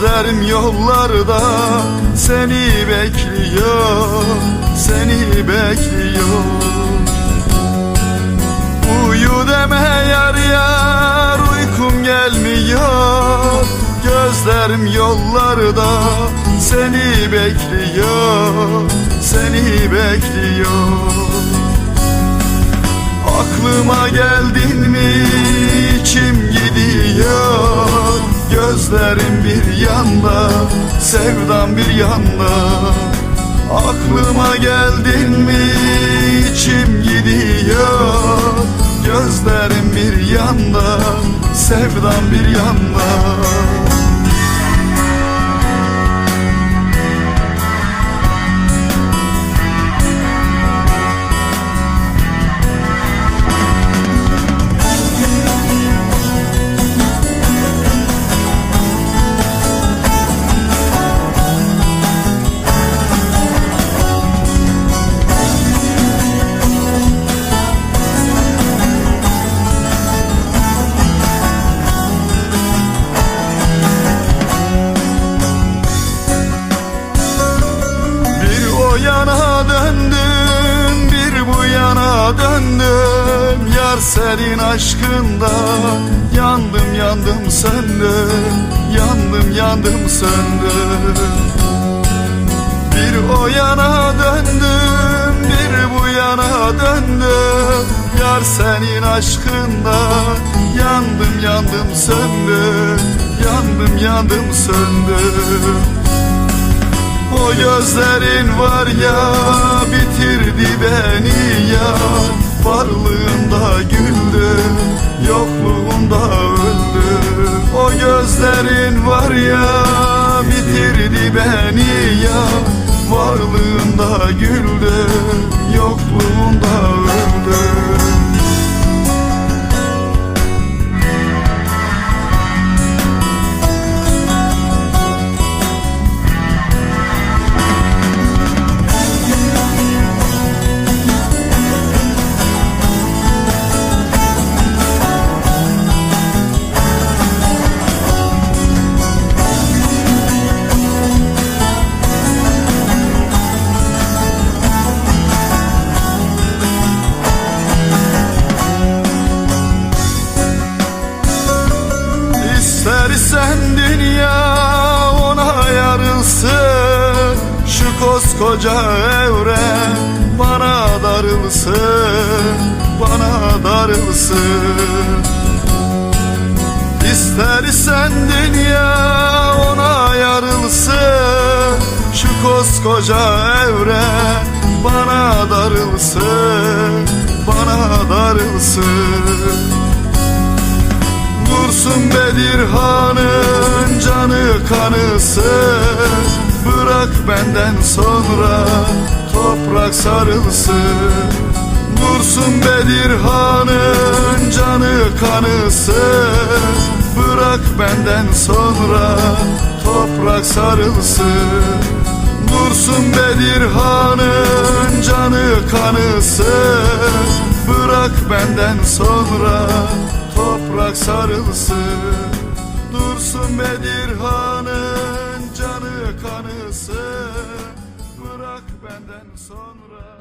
Gözlerim yollarda seni bekliyor, seni bekliyor. Uyu deme yar yar uykum gelmiyor. Gözlerim yollarda seni bekliyor, seni bekliyor. Aklıma geldin mi içim gidiyor Gözlerim bir yanda sevdam bir yanda. Aklıma geldin mi içim gidiyor. Gözlerim bir yanda sevdam bir yanda Yar senin aşkında. Yandım yandım söndüm Yandım yandım söndüm Bir o yana döndüm, bir bu yana döndüm. Yar senin aşkında. Yandım yandım söndüm Yandım yandım söndüm o gözlerin var ya bitirdi beni ya Varlığında güldüm yokluğunda öldüm O gözlerin var ya bitirdi beni ya. Varlığında güldüm Koskoca evren bana darılsın Bana darılsın İstersen dünya ona yarılsın Şu koskoca evren bana darılsın Bana darılsın Dursun Bedirhan'ın canı kanısı Bırak benden sonra. Toprak sarılsın Dursun Bedirhan'ın canı kanısı. Bırak benden sonra toprak sarılsın Dursun Bedirhan'ın canı kanısı. Bırak benden sonra toprak sarılsın Dursun Bedirhan'ın kanısı. Bırak benden sonra